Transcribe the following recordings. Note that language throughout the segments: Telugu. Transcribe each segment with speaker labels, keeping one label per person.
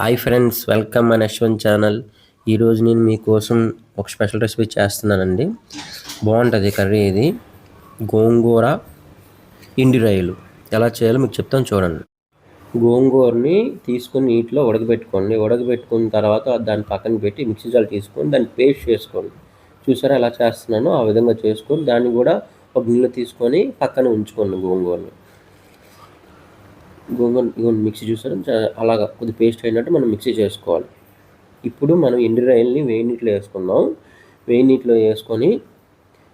Speaker 1: హాయ్ ఫ్రెండ్స్ వెల్కమ్ అన్ యశ్వంత్ ఛానల్ ఈరోజు నేను మీకోసం ఒక స్పెషల్ రెసిపీ చేస్తున్నానండి. బాగుంటుంది కర్రీ ఇది. గోంగూర ఇండి రొయ్యలు. ఎలా చేయాలో మీకు చెప్తాను చూడండి. గోంగూరని తీసుకొని నీటిలో ఉడకబెట్టుకోండి. ఉడకబెట్టుకున్న తర్వాత దాన్ని పక్కన పెట్టి మిక్సీ జాలు తీసుకొని దాన్ని పేస్ట్ చేసుకోండి. చూసారా ఎలా చేస్తున్నానో? ఆ విధంగా చేసుకొని దాన్ని కూడా ఒక గిన్నెలో తీసుకొని పక్కన ఉంచుకోండి గోంగూరని. గోంగూర ఇదిగోండి మిక్సీ చూసారు. అలాగా కొద్ది పేస్ట్ అయినట్టు మనం మిక్సీ చేసుకోవాలి. ఇప్పుడు మనం ఎండు రాయల్ని వేడి నీటిలో వేసుకుందాం. వేడి నీటిలో వేసుకొని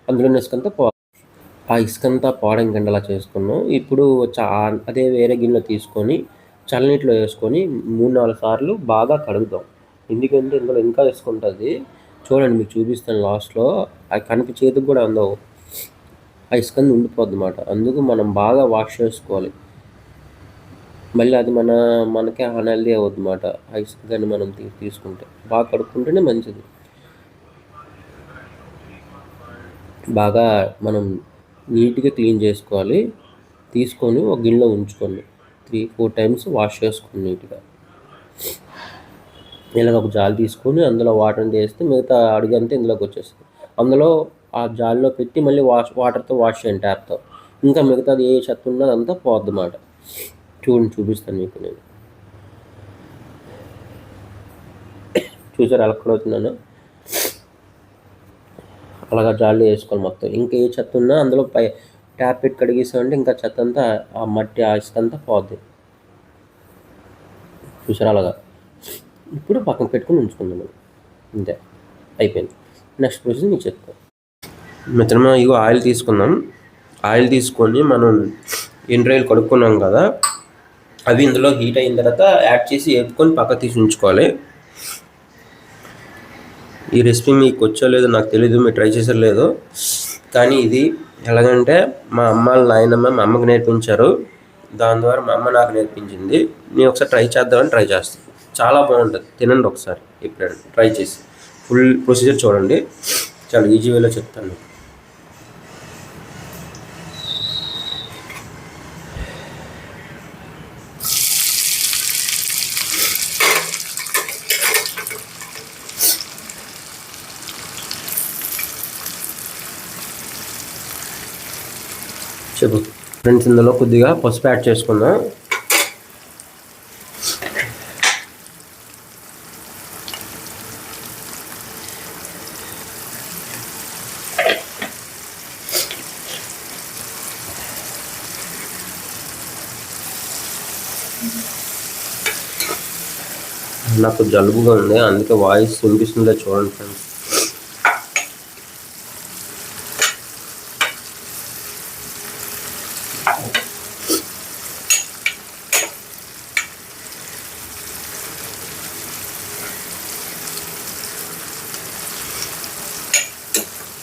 Speaker 1: అందులో ఇసుకంతా పో ఆ ఇసుకంతా పోవడం గంటలా చేసుకున్నాం. ఇప్పుడు చా అదే వేరే గిన్నెలో తీసుకొని చల్లనీటిలో వేసుకొని మూడు నాలుగు సార్లు బాగా కడుగుతాం. ఎందుకంటే ఇందులో ఇంకా వేసుకుంటుంది చూడండి మీకు చూపిస్తాను లాస్ట్లో. అది కనిపి చేతికి కూడా అందవు. ఆ ఇసుకంది ఉండిపోద్ది అన్నమాట. అందుకు మనం బాగా వాష్ చేసుకోవాలి. మళ్ళీ అది మన మనకే అన్హెల్దీ అవుద్ది అన్నమాట ఐస్ కానీ మనం తీ తీసుకుంటే. బాగా కడుక్కుంటేనే మంచిది. బాగా మనం నీట్గా క్లీన్ చేసుకోవాలి. తీసుకొని ఒక గిన్నెలో ఉంచుకోండి. త్రీ ఫోర్ టైమ్స్ వాష్ చేసుకోండి నీట్గా. ఇలాగ ఒక జాలి తీసుకొని అందులో వాటర్ని వేస్తే మిగతా అడుగంతా ఇందులోకి వచ్చేస్తుంది. అందులో ఆ జాలిలో పెట్టి మళ్ళీ వాష్ వాటర్తో వాష్ చేయండి ట్యాప్తో. ఇంకా మిగతాది ఏ చెత్త ఉన్నదంతా పోద్ది అన్నమాట చూడండి చూపిస్తాను మీకు నేను. చూసారు అలక్కడవుతున్నాను అలాగా జాలి వేసుకోవాలి మొత్తం. ఇంకా ఏ చెత్త ఉన్నా అందులో పై ట్యాప్ పెట్టి కడిగేసామంటే ఇంకా చెత్త అంతా ఆ మట్టి ఆ ఇసుక అంతా పోద్ది. చూసారు అలాగా? ఇప్పుడు పక్కన పెట్టుకుని ఉంచుకుందాం అంతే అయిపోయింది. నెక్స్ట్ ప్రొసెస్ మీకు చెప్తాను మిత్రమా ఇగో ఆయిల్ తీసుకుందాం. ఆయిల్ తీసుకొని మనం ఎండ్రాయిల్ కడుక్కున్నాం కదా అవి ఇందులో హీట్ అయిన తర్వాత యాడ్ చేసి వేపుకొని పక్క తీసి ఉంచుకోవాలి. ఈ రెసిపీ మీకు వచ్చో లేదో నాకు తెలియదు మీరు ట్రై చేసారు లేదో. కానీ ఇది ఎలాగంటే మా అమ్మ నాయనమ్మ మా అమ్మకి నేర్పించారు. దాని ద్వారా మా అమ్మ నాకు నేర్పించింది. నేను ఒకసారి ట్రై చేద్దామని ట్రై చేస్తాను. చాలా బాగుంటుంది. తినండి ఒకసారి ఎప్పుడైనా. ట్రై చేసి. ఫుల్ ప్రొసీజర్ చూడండి. చాలా ఈజీ వేలో చెప్తాను. చెప్పు ఫ్రెండ్స్ ఇందులో కొద్దిగా పసుపు యాడ్ చేసుకుందాం. నాకు జలుబుగా ఉంది అందుకే వాయిస్ వినిపిస్తుందో చూడండి ఫ్రెండ్స్.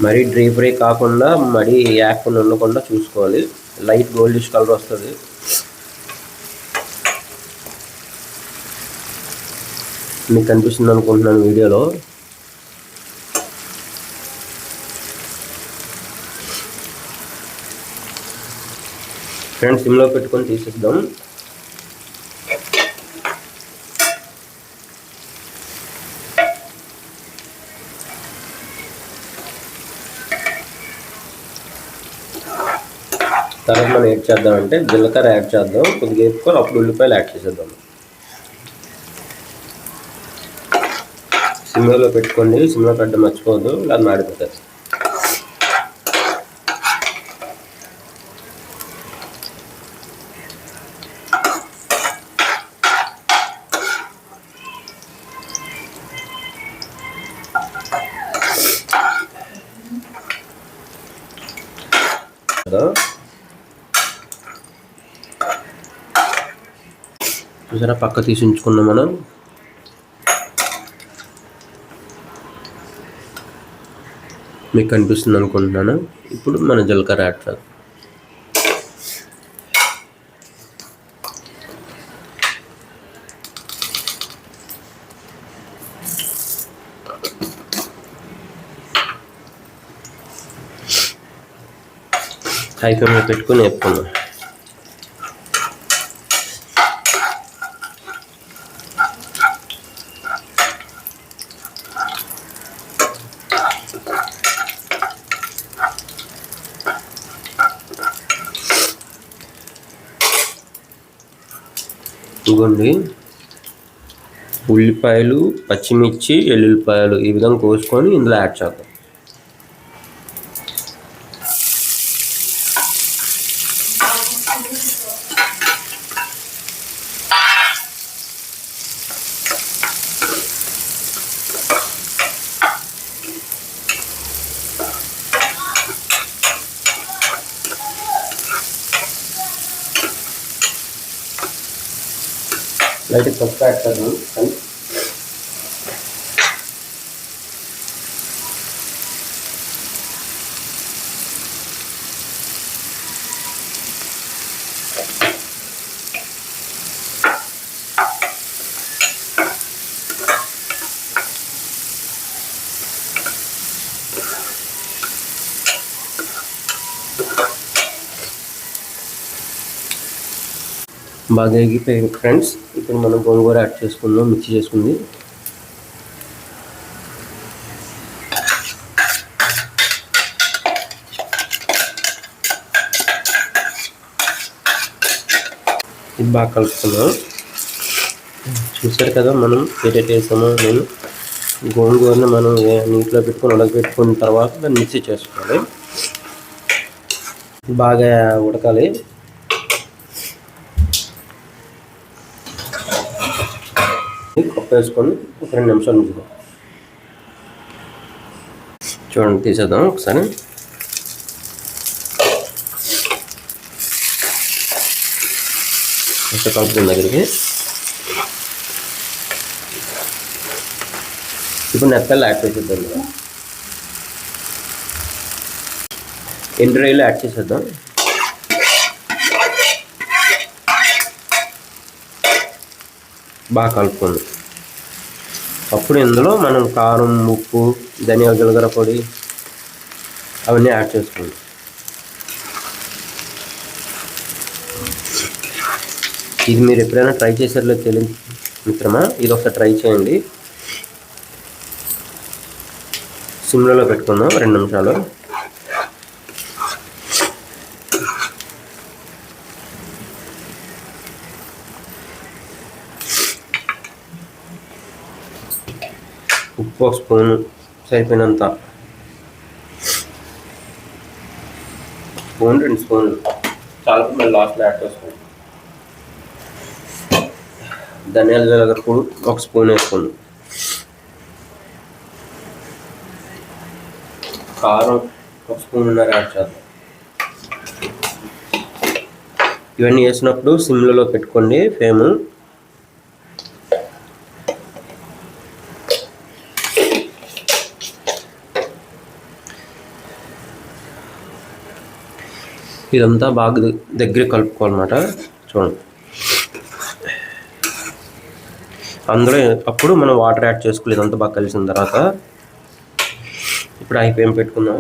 Speaker 1: మరీ డ్రీ ఫ్రై కాకుండా మరీ యాక్కుండా ఉండకుండా చూసుకోవాలి. లైట్ గోల్డిష్ కలర్ వస్తుంది. మీకు కనిపిస్తుంది అనుకుంటున్నాను వీడియోలో. ఫ్రెండ్స్ సిమ్లో పెట్టుకొని తీసేద్దాం తర్వాత మనం చేద్దాం చేద్దామంటే జీలకర్ర యాడ్ చేద్దాం కొద్దిగా వేపుకొని అప్పుడు ఉల్లిపాయలు యాడ్ చేసేద్దాం. సిమ్లో పెట్టుకోండి సిమ్లో పెట్టడం మర్చిపోవద్దు అది మాడిపోతుంది. చూసారా? పక్క తీసి ఉంచుకున్నాం మనం. మీకు కనిపిస్తుంది అనుకుంటున్నాను. ఇప్పుడు మన జీలకర్ర యాడ్ చేద్దాం. హై ఫ్లేమ్లో పెట్టుకొని వేపుకున్నాం ఇదిగోండి ఉల్లిపాయలు పచ్చిమిర్చి ఎల్లుల్లిపాయలు ఈ విధంగా కోసుకొని ఇందులో యాడ్ చేద్దాం. లైట్ పసుపు యాడ్ చేద్దాం కానీ బాగా ఎగిపోయింది ఫ్రెండ్స్. ఇప్పుడు మనం గోంగూర యాడ్ చేసుకుందాం మిక్సీ చేసుకుంది. ఇది బాగా కలుపుకున్నాం. చూసారు కదా మనం ఏదైతే వేసామో నేను. గోంగూరని మనం నీటిలో పెట్టుకొని ఉడకబెట్టుకున్న తర్వాత దాన్ని మిక్సీ చేసుకోవాలి. బాగా ఉడకాలి. కప్పేసుకొని ఒక రెండు నిమిషాలు ఉంచుదాం చూడండి తీసేద్దాం ఒకసారి. కొంచెం కలుపుకున్న దగ్గరికి. ఇప్పుడు నెత్తల్లో యాడ్ చేసేద్దాం. కదా యాడ్ చేసేద్దాం. బాగా కలుపుకోండి. అప్పుడు ఇందులో మనం కారం ఉప్పు ధనియాల జీలకర్ర పొడి అవన్నీ యాడ్ చేసుకోండి. ఇది మీరు ఎప్పుడైనా ట్రై చేసారో తెలియదు మిత్రమా? ఇది ఒకసారి ట్రై చేయండి. సిమ్లలో పెట్టుకుందాం రెండు నిమిషాలు. ఒక స్పూను సరిపోయినంత. స్పూన్ రెండు స్పూన్లు చాలా మళ్ళీ లాస్ట్లో యాడ్ చేసుకోండి. ధనియాల జీలకర్ర పొడి ఒక స్పూన్ వేసుకోండి. కారం ఒక స్పూన్ ఉన్నారు యాడ్ చేద్దాం. ఇవన్నీ వేసినప్పుడు సిమ్లలో పెట్టుకోండి ఫేమ్ ఇదంతా బాగా దగ్గర కలుపుకోవాలన్నమాట. చూడండి. అందులో అప్పుడు మనం వాటర్ యాడ్ చేసుకోవాలి ఇదంతా బాగా కలిసిన తర్వాత ఇప్పుడు అయిపోయి పెట్టుకుందాం.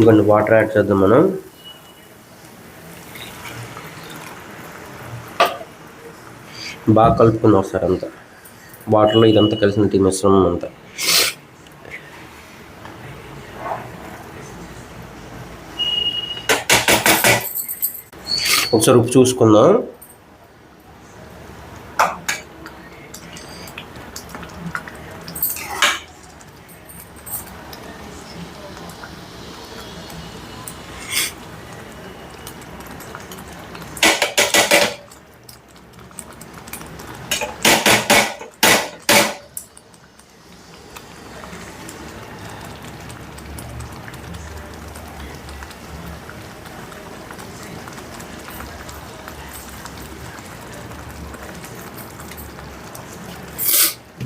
Speaker 1: ఇంకొన్ని వాటర్ యాడ్ చేద్దాం మనం. బాగా కలుపుకుని ఒకసారి అంతా. వాటర్లో ఇదంతా కలిసిన టీ మిశ్రమం అంతా. ఒకసారి ఉప్పు చూసుకుందాం.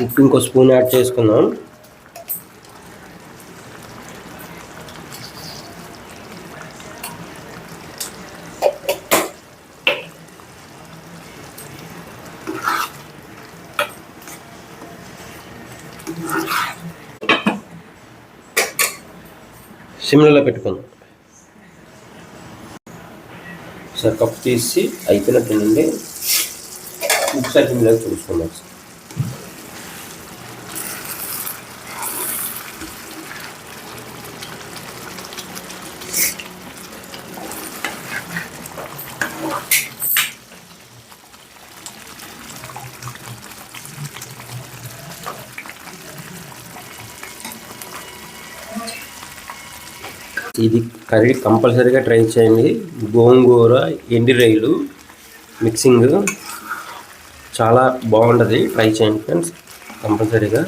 Speaker 1: ఉప్పు ఇంకో స్పూన్ యాడ్ చేసుకుందాం. సిమ్లలో పెట్టుకుందాం. సార్ కప్పు తీసి అయిపోయినట్టుండండి సార్ సిమ్లో చూసుకుందాం సార్ ఇది కర్రీ కంపల్సరీగా ట్రై చేయండి. గోంగూర ఎండి రైలు మిక్సింగ్ చాలా బాగుంటుంది. ట్రై చేయండి ఫ్రెండ్స్ కంపల్సరీగా.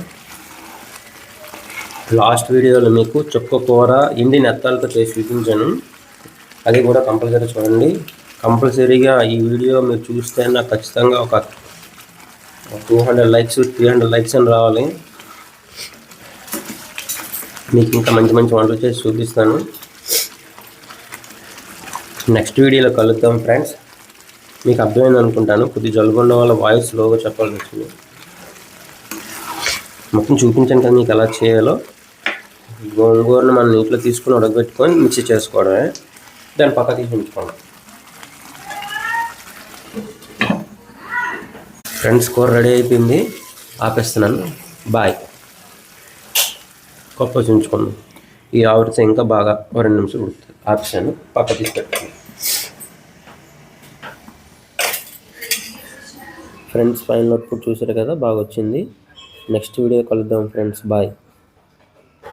Speaker 1: లాస్ట్ వీడియోలో మీకు చుక్క కూర ఎండి నెత్తాలతో చేసి చూపించాను. అది కూడా కంపల్సరీ చూడండి. కంపల్సరీగా ఈ వీడియో మీరు చూస్తే నాకు ఖచ్చితంగా ఒక two hundred likes three hundred likes అని రావాలి. మీకు ఇంకా మంచి మంచి వంటలు చేసి చూపిస్తాను. నెక్స్ట్ వీడియోలో కలుద్దాం ఫ్రెండ్స్ మీకు అర్థమైంది అనుకుంటాను. కొద్ది జలుబు ఉన్న వాళ్ళ వాయిస్ లోగా చెప్పాల్సి వచ్చింది మొత్తం చూపించాను కదా మీకు ఎలా చేయాలో. గోంగూరను మనం నీటిలో తీసుకుని ఉడకబెట్టుకొని మిక్సీ చేసుకోవడమే. దాన్ని పక్క తీసి ఉంచుకోండి ఫ్రెండ్స్ కూర రెడీ అయిపోయింది. ఆపేస్తున్నాను. బాయ్ గొప్ప ఉంచుకోండి ఈ ఆవిడతో ఇంకా బాగా ఒక రెండు నిమిషాలు ఉడుతుంది ఆపేసాను పక్క తీసి ఫ్రెండ్స్ ఫైనల్ అవుట్పుట్ చూసారు కదా బాగా వచ్చింది నెక్స్ట్ వీడియో కలుద్దాం ఫ్రెండ్స్ బాయ్.